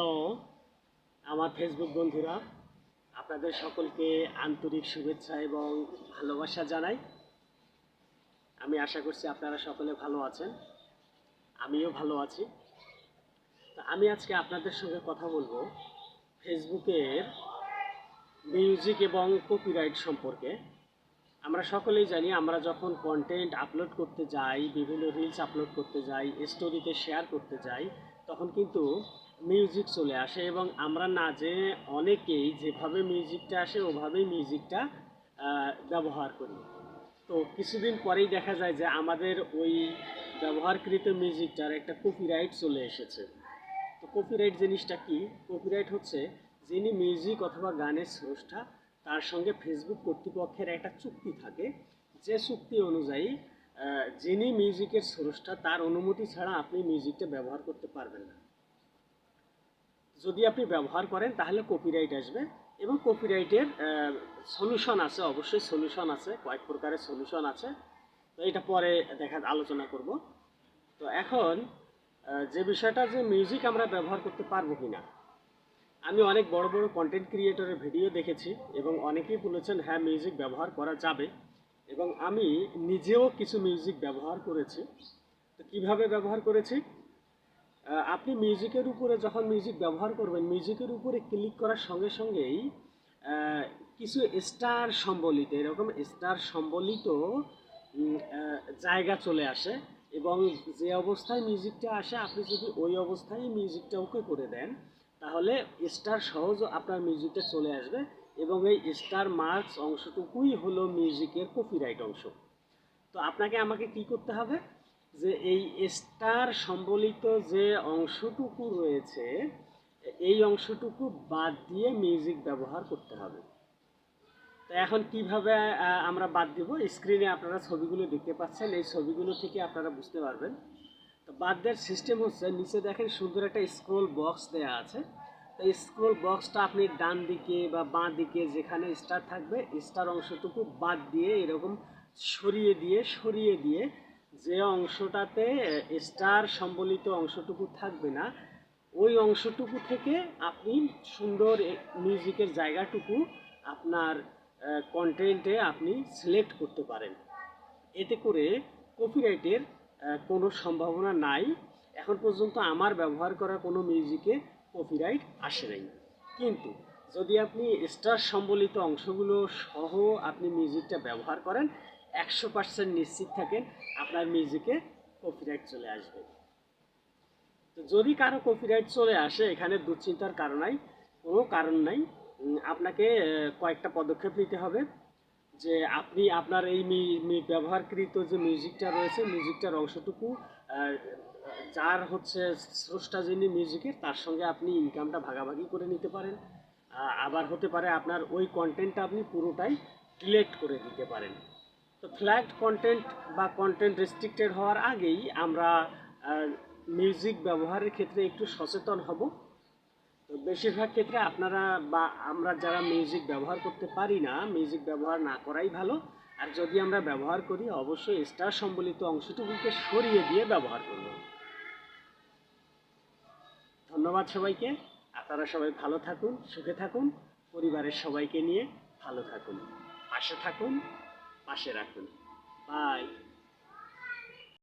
Hello আমার Facebook বন্ধুরা, আপনাদের সকলকে আন্তরিক শুভেচ্ছা এবং ভালোবাসা জানাই। আমি আশা করছি আপনারা সকলে ভালো আছেন, আমিও ভালো আছি। তা আমি আজকে আপনাদের সঙ্গে কথা বলব ফেসবুকের মিউজিক এবং কপিরাইট সম্পর্কে। আমরা সকলেই জানি, আমরা যখন কন্টেন্ট আপলোড করতে যাই, বিভিন্ন রিলস আপলোড করতে যাই স্টোরিতে শেয়ার করতে যাই, তখন কিন্তু মিউজিক চলে আসে এবং আমরা না যে অনেকেই যেভাবে মিউজিকটা আসে, ওভাবেই মিউজিকটা ব্যবহার করি। তো কিছুদিন পরেই দেখা যায় যে আমাদের ওই ব্যবহারকৃত মিউজিকটার একটা কপিরাইট চলে এসেছে। তো কপিরাইট জিনিসটা কি? কপিরাইট হচ্ছে যিনি মিউজিক অথবা গানের স্রষ্টা, তার সঙ্গে ফেসবুক কর্তৃপক্ষের একটা চুক্তি থাকে। যে চুক্তি অনুযায়ী যিনি মিউজিকের স্রষ্টা, তার অনুমতি ছাড়া আপনি মিউজিকটা ব্যবহার করতে পারবেন না। যদি আপনি ব্যবহার করেন, তাহলে কপিরাইট আসবে এবং কপিরাইটের সলিউশন আছে, অবশ্যই সলিউশন আছে, কয়েক প্রকারের সলিউশন আছে। তো এটা পরে দেখা আলোচনা করব। তো এখন যে বিষয়টা যে মিউজিক আমরা ব্যবহার করতে পারব কি না আমি অনেক বড় বড় কন্টেন্ট ক্রিয়েটরের ভিডিও দেখেছি এবং অনেকেই বলেছেন হ্যাঁ মিউজিক ব্যবহার করা যাবে। এবং আমি নিজেও কিছু মিউজিক ব্যবহার করেছি। তো কীভাবে ব্যবহার করেছি? আপনি মিউজিকের উপরে যখন মিউজিক ব্যবহার করবেন মিউজিকের উপরে ক্লিক করার সঙ্গে সঙ্গেই কিছু স্টার সম্বলিত, এরকম স্টার সম্বলিত জায়গা চলে আসে। এবং যে অবস্থায় মিউজিকটা আসে, আপনি যদি ওই অবস্থায় মিউজিকটা ওকে করে দেন, তাহলে স্টার সহজ আপনার মিউজিকটা চলে আসবে এবং এই স্টার মার্কস অংশটুকুই হলো মিউজিকের কপিরাইট অংশ। তো আপনাকে আমাকে কি করতে হবে? যে এই স্টার সম্বলিত যে অংশটুকু রয়েছে, এই অংশটুকু বাদ দিয়ে মিউজিক ব্যবহার করতে হবে। তো এখন কীভাবে আমরা বাদ দিব? স্ক্রিনে আপনারা ছবিগুলো দেখতে পাচ্ছেন, এই ছবিগুলো থেকে আপনারা বুঝতে পারবেন। তো বাদ দেওয়ার সিস্টেম হচ্ছে, নিচে দেখেন সুন্দর একটা স্ক্রোল বক্স দেওয়া আছে। তো স্ক্রোল বক্সটা আপনি ডান দিকে বা বাঁ দিকে যেখানে স্টার থাকবে, স্টার অংশটুকু বাদ দিয়ে এরকম সরিয়ে দিয়ে সরিয়ে দিয়ে যে অংশটাতে স্টার সম্বলিত অংশটুকু থাকবে না, ওই অংশটুকু থেকে আপনি সুন্দর মিউজিকের জায়গাটুকু আপনার কন্টেন্টে আপনি সিলেক্ট করতে পারেন। এতে করে কপিরাইটের কোনো সম্ভাবনা নাই। এখন পর্যন্ত আমার ব্যবহার করা কোনো মিউজিকে কপিরাইট আসে নাই। কিন্তু যদি আপনি স্টার সম্বলিত অংশগুলো সহ আপনি মিউজিকটা ব্যবহার করেন একশো পার্সেন্ট নিশ্চিত থাকেন আপনার মিউজিকে কপিরাইট চলে আসবে। তো যদি কারও কপিরাইট চলে আসে, এখানে দুশ্চিন্তার কারণ নাই, কোনো কারণ নাই। আপনাকে কয়েকটা পদক্ষেপ নিতে হবে যে আপনি আপনার এই ব্যবহারকৃত যে মিউজিকটা রয়েছে মিউজিকটার অংশটুকু যার হচ্ছে স্রষ্টা যিনি মিউজিকের তার সঙ্গে আপনি ইনকামটা ভাগাভাগি করে নিতে পারেন। আবার হতে পারে আপনার ওই কন্টেন্টটা আপনি পুরোটাই ডিলেট করে দিতে পারেন। তো ফ্ল্যাগড কন্টেন্ট বা কন্টেন্ট রেস্ট্রিক্টেড হওয়ার আগেই আমরা মিউজিক ব্যবহারের ক্ষেত্রে একটু সচেতন হব। তো বেশিরভাগ ক্ষেত্রে আপনারা বা আমরা যারা মিউজিক ব্যবহার করতে পারি না মিউজিক ব্যবহার না করাই ভালো। আর যদি আমরা ব্যবহার করি, অবশ্যই স্টার সম্বলিত অংশটুকুকে সরিয়ে দিয়ে ব্যবহার করব। ধন্যবাদ সবাইকে। আপনারা সবাই ভালো থাকুন, সুখে থাকুন। পরিবারের সবাইকে নিয়ে ভালো থাকুন। পাশে থাকুন। পাশে রাখুন। বাই